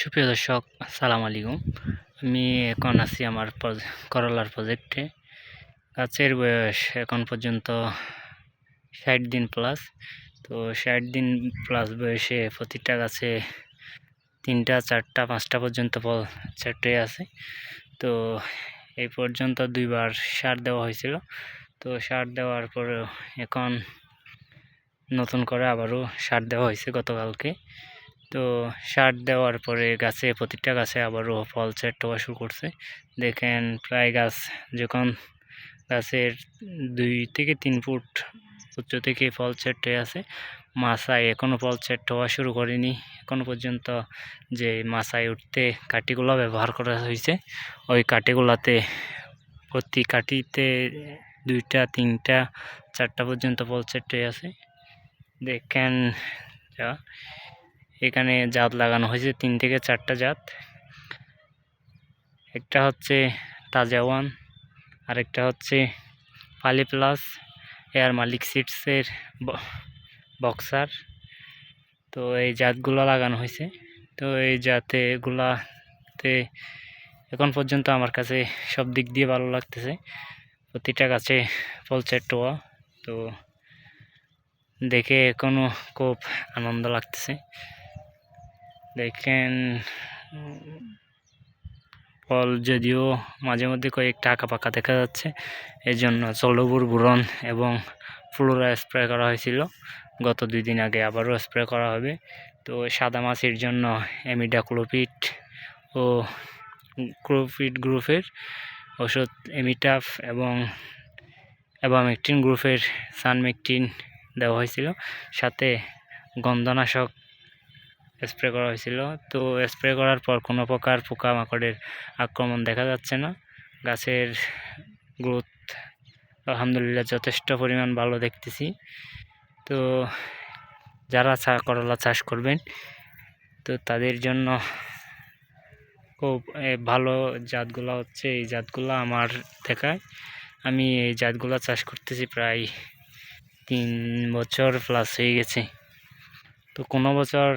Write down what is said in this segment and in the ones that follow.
সুপ্রিয় দর্শক, আসসালামু আলাইকুম। আমি এখন আছি আমার করলার প্রজেক্টে গাছের বয়স এখন পর্যন্ত ষাট দিন প্লাস তো ষাট দিন প্লাস বয়সে প্রতিটা গাছে তিনটা, চারটা, পাঁচটা পর্যন্ত ফল চারটে আছে। তো এই পর্যন্ত দুইবার সার দেওয়া হয়েছিল। তো সার দেওয়ার পরে এখন নতুন করে আবারও সার দেওয়া হয়েছে গতকালকে। তো সার দেওয়ার পরে গাছে, প্রতিটা গাছে আবারও ফল সেট হওয়া শুরু করছে। দেখেন প্রায় গাছ, যখন গাছের দুই থেকে তিন ফুট উচ্চ থেকে ফল সেট হয়ে আছে, মাছায় এখনও ফল সেট হওয়া শুরু করেনি। এখনও পর্যন্ত যে মাছায় উঠতে কাঠিগুলো ব্যবহার করা হয়েছে, ওই কাঠিগুলাতে প্রতি কাঠিতে দুইটা, তিনটা, চারটা পর্যন্ত ফল সেট হয়ে আছে। দেখেন, যা এখানে জাত লাগানো হয়েছে, তিন থেকে চারটা জাত। একটা হচ্ছে তাজা ওয়ান, আরেকটা হচ্ছে পালি প্লাস এয়ার মালিক সিটসের বক্সার। তো এই জাতগুলো লাগানো হয়েছে। তো এই জাতে এগুলাতে এখন পর্যন্ত আমার কাছে সব দিক দিয়ে ভালো লাগতেছে। প্রতিটা গাছে ফলসেট টোয়া। তো দেখে এখনও খুব আনন্দ লাগতেছে। দেখেন, ফল যদিও মাঝে মধ্যে কয়েকটা আঁকা পাকা দেখা যাচ্ছে এই জন্য চলবুর বুরন এবং ফ্লোরা স্প্রে করা হয়েছিল। গত দুই দিন আগে আবারও স্প্রে করা হবে। তো সাদা মাছির জন্য এমিডাক্লোপিড ও ক্লোপিড গ্রুপের ওষুধ এমিটাফ এবং অ্যাবামেকটিন গ্রুপের সানমেকটিন দেওয়া হয়েছিল। সাথে গন্ধনাশক স্প্রে করা হয়েছিল। তো স্প্রে করার পর কোনো প্রকার পোকামাকড়ের আক্রমণ দেখা যাচ্ছে না। গাছের গ্রোথ আলহামদুলিল্লাহ যথেষ্ট পরিমাণ ভালো দেখতেছি। তো যারা চা করলা চাষ করবেন, তো তাদের জন্য খুব ভালো জাতগুলো হচ্ছে এই জাতগুলো আমার দেখায়। আমি এই জাতগুলো চাষ করতেছি প্রায় তিন বছর প্লাস হয়ে গেছে। তো কোনো বছর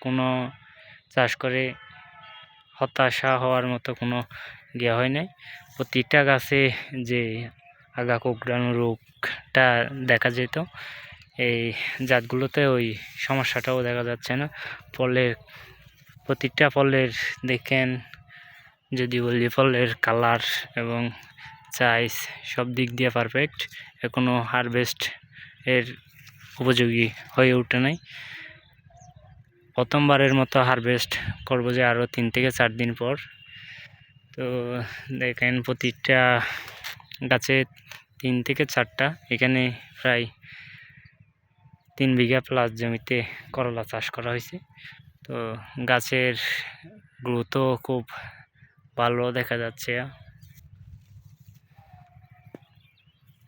কোনো চাষ করে হতাশা হওয়ার মতো কোনো ইয়ে হয় নাই। প্রতিটা গাছে যে আগা কোকড়ানো রোগটা দেখা যেত, এই জাতগুলোতে ওই সমস্যাটাও দেখা যাচ্ছে না। ফলের প্রতিটা ফলের দেখেন, যদি বলি ফলের কালার এবং সাইজ সব দিক দিয়ে পারফেক্ট এখনও হারভেস্ট এর উপযোগী হয়ে ওঠে নাই। প্রথমবারের মতো হারভেস্ট করব যে আরও তিন থেকে চার দিন পর। তো দেখেন প্রতিটা গাছে তিন থেকে চারটা, এখানে প্রায় তিন বিঘা প্লাস জমিতে করলা চাষ করা হয়েছে। তো গাছের গ্রোথও খুব ভালো দেখা যাচ্ছে।